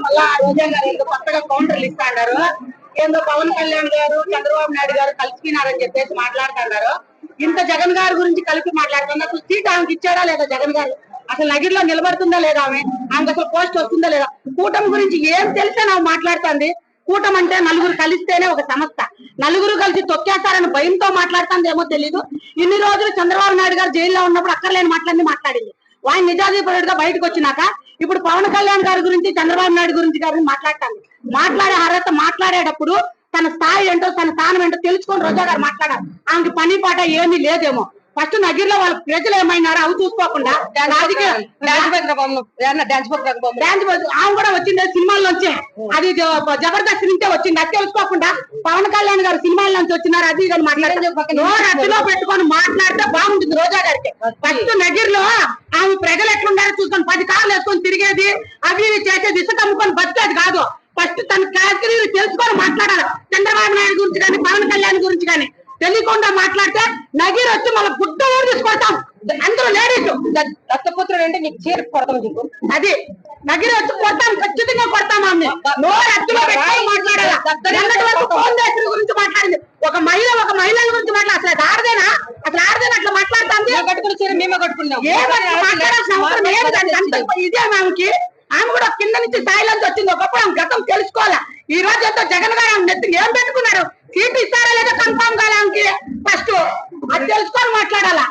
మళ్ళా రోజా గారు ఏదో కొత్తగా కౌంటర్లు ఇస్తాడారు. ఏందో పవన్ కళ్యాణ్ గారు చంద్రబాబు నాయుడు గారు కలిసిపోయినారని చెప్పేసి మాట్లాడుతున్నారు. ఇంత జగన్ గారి గురించి కలిపి మాట్లాడుతున్నారు. అసలు సీట్ ఆమెకి ఇచ్చాడా లేదా జగన్ గారు? అసలు నగిరిలో నిలబడుతుందా లేదా ఆమె? ఆమెకు అసలు పోస్ట్ వస్తుందా లేదా? కూటమి గురించి ఏం తెలిసే నాకు మాట్లాడుతుంది. కూటమి అంటే నలుగురు కలిస్తేనే ఒక సంస్థ. నలుగురు కలిసి తొక్కేస్తారని భయంతో మాట్లాడుతుంది ఏమో తెలియదు ఇన్ని రోజులు చంద్రబాబు నాయుడు గారు జైల్లో ఉన్నప్పుడు అక్కర్లేని మాట్లాడి మాట్లాడింది. ఆయన నిజాధిపరుడుగా బయటకు వచ్చినాక ఇప్పుడు పవన్ కళ్యాణ్ గారి గురించి చంద్రబాబు నాయుడు గురించి గారిని మాట్లాడతాను మాట్లాడే అర్హత మాట్లాడేటప్పుడు తన స్థాయి ఏంటో తన స్థానం ఏంటో తెలుసుకొని రోజా గారు మాట్లాడారు. ఆమెకి పని పాట ఏమీ లేదేమో. ఫస్ట్ నగిరిలో వాళ్ళ ప్రజలు ఏమైనారో అవి చూసుకోకుండా ఆమె కూడా వచ్చింది సినిమాల నుంచి అది జబర్దస్త్ నుంచే వచ్చింది. అది తెలుసుకోకుండా పవన్ కళ్యాణ్ గారు సినిమాల నుంచి వచ్చినారు. అది ఇది మాట్లాడితే పెట్టుకొని మాట్లాడితే బాగుంటుంది రోజా గారికి. ఫస్ట్ నగిరిలో ఆమె ప్రజలు పది కార్లు వేసుకొని తిరిగేది అవి చేసేది ఇసుక అమ్ముకొని బతికేది కాదు. ఫస్ట్ తన కేటగిరీలు తెలుసుకొని మాట్లాడాలి. చంద్రబాబు నాయుడు గురించి కానీ పవన్ కళ్యాణ్ గురించి కానీ తెలియకుండా మాట్లాడితే నగిరి వచ్చి మన గుడ్డ ఊరు తీసుకొడతాం అందరూ లేడీస్. దత్తపుత్రుడు అంటే నీకు చీర కొడతాం నీకు? అది. నగిరి వచ్చి కొడతాం ఖచ్చితంగా కొడతాం ఆమె మాట్లాడాలి? గురించి మాట్లాడింది. ఒక మహిళ ఒక మహిళల గురించి మాట్లాడాలి అసలు అది ఆడదేనా అసలు ఆడదేనా అట్లా మాట్లాడుతుంది కట్టుకుని చీర మేమే కట్టుకున్నాం ఇదే ఆమెకి ఆమె కూడా కింద నుంచి స్థాయిలోంచి వచ్చింది. ఒకప్పుడు ఆమె గతం తెలుసుకోవాలా? ఈ రోజు అయితే జగన్ గారు ఆమె నెత్తికి ఏం పెట్టుకున్నారు? సీట్ ఇస్తారా లేదా కన్ఫామ్ కాలే ఆమెకి? ఫస్ట్ అది తెలుసుకొని మాట్లాడాలా?